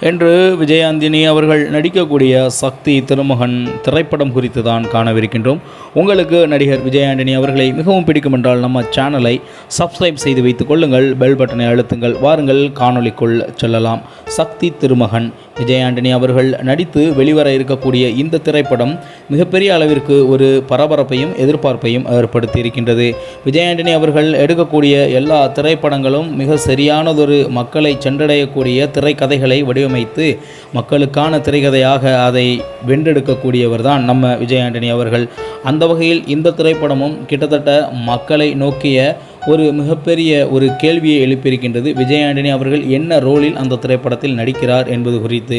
என்று விஜயாந்தினி அவர்கள் நடிக்கக்கூடிய சக்தி திருமகன் திரைப்படம் குறித்து தான் காணவிருக்கின்றோம். உங்களுக்கு நடிகர் விஜயாண்டினி அவர்களை மிகவும் பிடிக்கும் என்றால் நம்ம சேனலை சப்ஸ்கிரைப் செய்து வைத்துக் கொள்ளுங்கள் பெல் பட்டனை அழுத்துங்கள் வாருங்கள் காணொளிக்குள் செல்லலாம். சக்தி திருமகன் விஜயாண்டனி அவர்கள் நடித்து வெளிவர இருக்கக்கூடிய இந்த திரைப்படம் மிகப்பெரிய அளவிற்கு ஒரு பரபரப்பையும் எதிர்பார்ப்பையும் ஏற்படுத்தி இருக்கின்றது விஜயாண்டனி அவர்கள் எடுக்கக்கூடிய எல்லா திரைப்படங்களும் மிக சரியானதொரு மக்களை சென்றடையக்கூடிய திரைக்கதைகளை வடிவமைத்து மக்களுக்கான திரைக்கதையாக அதை வென்றெடுக்கக்கூடியவர் தான் நம்ம விஜயாண்டனி அவர்கள். அந்த வகையில் இந்த திரைப்படமும் கிட்டத்தட்ட மக்களை நோக்கிய ஒரு மிகப்பெரிய ஒரு கேள்வியை எழுப்பியிருக்கின்றது விஜயாண்டனி அவர்கள். என்ன ரோலில் அந்த திரைப்படத்தில் நடிக்கிறார் என்பது குறித்து.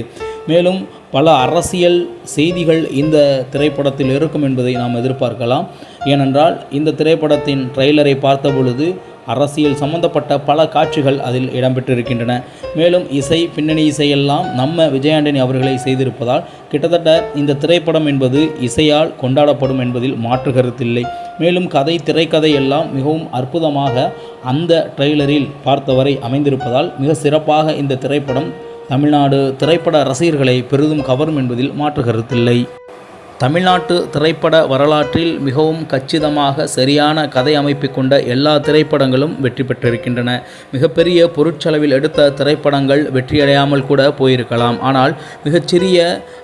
மேலும் பல அரசியல் செய்திகள் இந்த திரைப்படத்தில் இருக்கும் என்பதை நாம் எதிர்பார்க்கலாம். ஏனென்றால் இந்த திரைப்படத்தின் ட்ரெய்லரை பார்த்த பொழுது அரசியல் சம்பந்தப்பட்ட பல காட்சிகள் அதில் இடம்பெற்றிருக்கின்றன. மேலும் இசை பின்னணி இசையெல்லாம் நம்ம விஜயாண்டனி அவர்களை செய்திருப்பதால் கிட்டத்தட்ட இந்த திரைப்படம் என்பது இசையால் கொண்டாடப்படும் என்பதில் மாற்று கருத்தில்லை. மேலும் கதை திரைக்கதை எல்லாம் மிகவும் அற்புதமாக அந்த ட்ரெய்லரில் பார்த்தவரை அமைந்திருப்பதால் மிக சிறப்பாக இந்த திரைப்படம் தமிழ்நாடு திரைப்பட ரசிகர்களை பெரிதும் கவரும் என்பதில் மாற்று கருத்தில்லை. தமிழ்நாட்டு திரைப்பட வரலாற்றில் மிகவும் கச்சிதமாக சரியான கதை அமைப்பு கொண்ட எல்லா திரைப்படங்களும் வெற்றி பெற்றிருக்கின்றன. மிகப்பெரிய பொருட்செலவில் எடுத்த திரைப்படங்கள் வெற்றியடையாமல் கூட போயிருக்கலாம். ஆனால் மிகச்சிறிய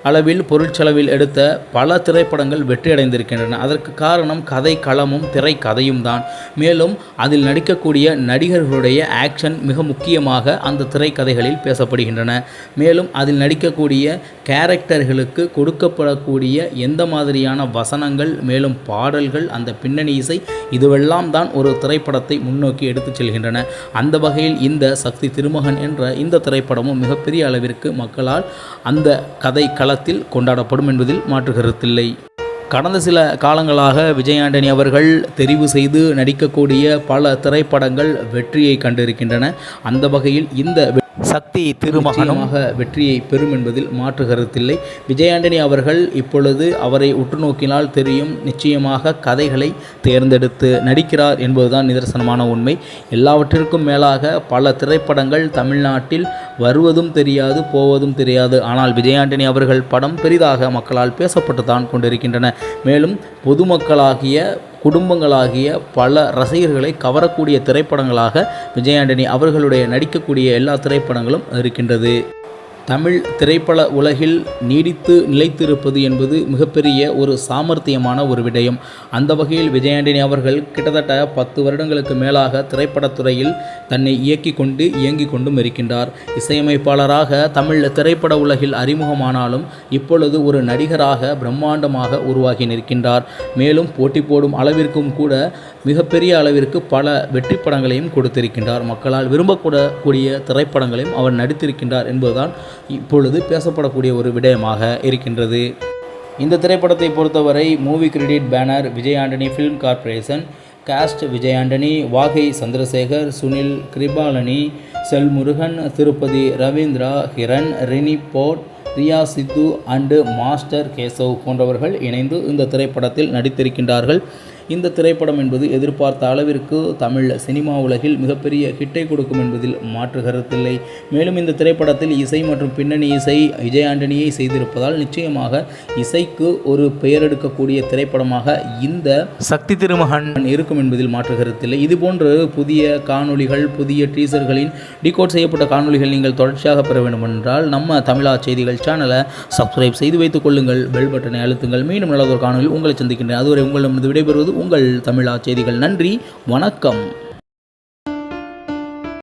அளவில் பொருட்செலவில் எடுத்த பல திரைப்படங்கள் வெற்றியடைந்திருக்கின்றன. அதற்கு காரணம் கதை களமும் திரைக்கதையும் தான். மேலும் அதில் நடிக்கக்கூடிய நடிகர்களுடைய ஆக்ஷன் மிக முக்கியமாக அந்த திரைக்கதைகளில் பேசப்படுகின்றன. மேலும் அதில் நடிக்கக்கூடிய கேரக்டர்களுக்கு கொடுக்கப்படக்கூடிய எந்த மாதிரியான வசனங்கள் மேலும் பாடல்கள் அந்த பின்னணி இசை இதுவெல்லாம் தான் ஒரு திரைப்படத்தை முன்னோக்கி எடுத்துச் செல்கின்றன. அந்த வகையில் இந்த சக்தி திருமகன் என்ற இந்த திரைப்படமும் மிகப்பெரிய அளவிற்கு மக்களால் அந்த கதை களத்தில் கொண்டாடப்படும் என்பதில் மாற்று கருத்தில்லை. கடந்த சில காலங்களாக விஜயாண்டனி அவர்கள் தெரிவு செய்து நடிக்கக்கூடிய பல திரைப்படங்கள் வெற்றியை கண்டிருக்கின்றன. அந்த வகையில் இந்த சக்தி திருமகனும் வெற்றியை பெறும் என்பதில் மாற்று கருத்தில்லை. விஜயாண்டனி அவர்கள் இப்பொழுது அவரை உற்று நோக்கினால் தெரியும் நிச்சயமாக கதைகளை தேர்ந்தெடுத்து நடிக்கிறார் என்பதுதான் நிதர்சனமான உண்மை. எல்லாவற்றிற்கும் மேலாக பல திரைப்படங்கள் தமிழ்நாட்டில் வருவதும் தெரியாது போவதும் தெரியாது. ஆனால் விஜயாண்டனி அவர்கள் படம் பெரிதாக மக்களால் பேசப்பட்டு தான் கொண்டிருக்கின்றன. மேலும் பொதுமக்களாகிய குடும்பங்களாகிய பல ரசிகர்களை கவரக்கூடிய திரைப்படங்களாக விஜயாண்டனி அவர்களுடைய நடிக்கக்கூடிய எல்லா திரைப்படங்களும் இருக்கின்றது. தமிழ் திரைப்பட உலகில் நீடித்து நிலைத்திருப்பது என்பது மிகப்பெரிய ஒரு சாமர்த்தியமான ஒரு விடயம். அந்த வகையில் விஜயாண்டனி அவர்கள் கிட்டத்தட்ட பத்து வருடங்களுக்கு மேலாக திரைப்படத்துறையில் தன்னை இயக்கி கொண்டு இயங்கிக் கொண்டும் இருக்கின்றார். இசையமைப்பாளராக தமிழ் திரைப்பட உலகில் அறிமுகமானாலும் இப்பொழுது ஒரு நடிகராக பிரம்மாண்டமாக உருவாகி நிற்கின்றார். மேலும் போட்டி போடும் அளவிற்கும் கூட மிகப்பெரிய அளவிற்கு பல வெற்றி படங்களையும் கொடுத்திருக்கின்றார். மக்களால் விரும்பக்கூடக்கூடிய திரைப்படங்களையும் அவர் நடித்திருக்கின்றார் என்பதுதான் இப்பொழுது பேசப்படக்கூடிய ஒரு விடயமாக இருக்கின்றது. இந்த திரைப்படத்தை பொறுத்தவரை movie credit banner Vijay Antony film corporation cast Vijay Antony Vaagai Chandrasekar Sunil Kripalani Chelmurugan Tirupathi Ravindra Hiran Rini boat Riya Sidhu and master Keshav போன்றவர்கள் இணைந்து இந்த திரைப்படத்தில் நடித்திருக்கின்றார்கள். இந்த திரைப்படம் என்பது எதிர்பார்த்த அளவிற்கு தமிழ் சினிமா உலகில் மிகப்பெரிய ஹிட்டை கொடுக்கும் என்பதில் மாற்று கருத்தில்லை. மேலும் இந்த திரைப்படத்தில் இசை மற்றும் பின்னணி இசை விஜய் ஆண்டனியை செய்திருப்பதால் நிச்சயமாக இசைக்கு ஒரு பெயர் எடுக்கக்கூடிய திரைப்படமாக இந்த சக்தி திருமகன் இருக்கும் என்பதில் மாற்று கருத்தில்லை. இதுபோன்று புதிய காணொளிகள் புதிய டீசர்களின் டிகோட் செய்யப்பட்ட காணொளிகள் நீங்கள் தொடர்ச்சியாக பெற வேண்டும் என்றால் நம்ம தமிழா செய்திகள் சேனலை சப்ஸ்கிரைப் செய்து வைத்துக் கொள்ளுங்கள். பெல் பட்டனை அழுத்துங்கள். மீண்டும் நல்லதொரு காணொலியில் உங்களை சந்திக்கின்றேன். அதுவரை உங்களிடம் விடைபெறுவது உங்கள் தமிழா செய்திகள் நன்றி. வணக்கம்.